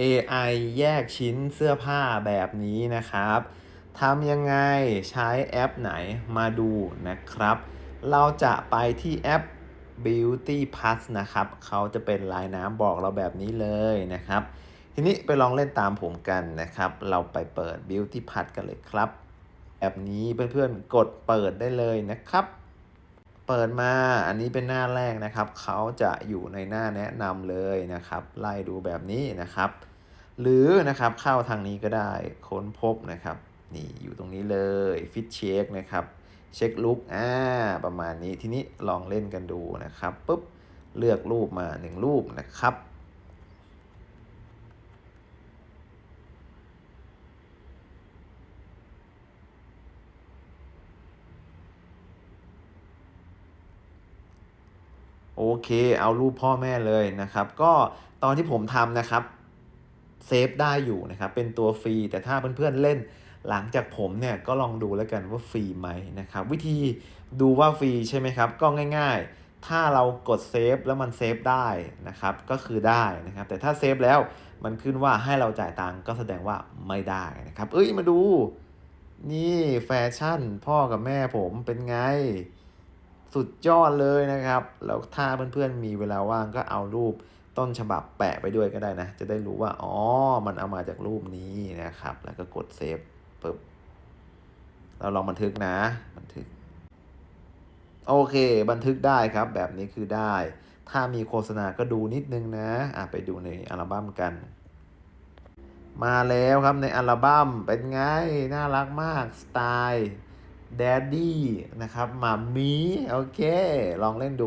AI แยกชิ้นเสื้อผ้าแบบนี้นะครับ ทำยังไงใช้แอปไหนมาดูนะครับ เราจะไปที่แอป Beauty Plus นะครับ เขาจะเป็นลายน้ำบอกเราแบบนี้เลยนะครับ ทีนี้ไปลองเล่นตามผมกันนะครับ เราไปเปิด Beauty Plus กันเลยครับ แอปนี้เพื่อนๆกดเปิดได้เลยนะครับ ปิดมา อันนี้เป็นหน้าแรกนะครับ เขาจะอยู่ในหน้าแนะนำเลยนะครับ ไล่ดูแบบนี้นะครับ หรือนะครับเข้าทางนี้ก็ได้ค้นพบนะครับ นี่อยู่ตรงนี้เลยฟิตเช็คนะครับเช็คลุกอ่าประมาณนี้ทีนี้ลองเล่นกันดูนะครับปุ๊บเลือกรูปมาหนึ่งรูปนะครับ โอเค เอารูปพ่อแม่เลยนะครับ ก็ตอนที่ผมทำนะครับเซฟได้อยู่นะครับ เป็นตัวฟรี แต่ถ้าเพื่อนๆเล่นหลังจากผมเนี่ยก็ลองดูแล้วกันว่าฟรีไหมนะครับ วิธีดูว่าฟรีใช่ไหมครับ ก็ง่าย ๆ ถ้าเรากดเซฟแล้วมันเซฟได้นะครับ ก็คือได้นะครับ แต่ถ้าเซฟแล้วมันขึ้นว่าให้เราจ่ายตังก็แสดงว่าไม่ได้นะครับ เอ้ยมาดู นี่แฟชั่นพ่อกับแม่ผมเป็นไง สุดยอดเลยนะครับ แล้วถ้าเพื่อนๆมีเวลาว่างก็เอารูปต้นฉบับแปะไปด้วยก็ได้นะ จะได้รู้ว่า อ๋อ มันเอามาจากรูปนี้นะครับ แล้วก็กดเซฟปึ๊บเราลองบันทึกนะ บันทึก โอเค บันทึกได้ครับ แบบนี้คือได้ ถ้ามีโฆษณาก็ดูนิดนึงนะอะไปดูในอัลบั้มกัน มาแล้วครับในอัลบั้มเป็นไง น่ารักมาก สไตล์ แดดดี้นะครับหมามีโอเค ลองเล่นดู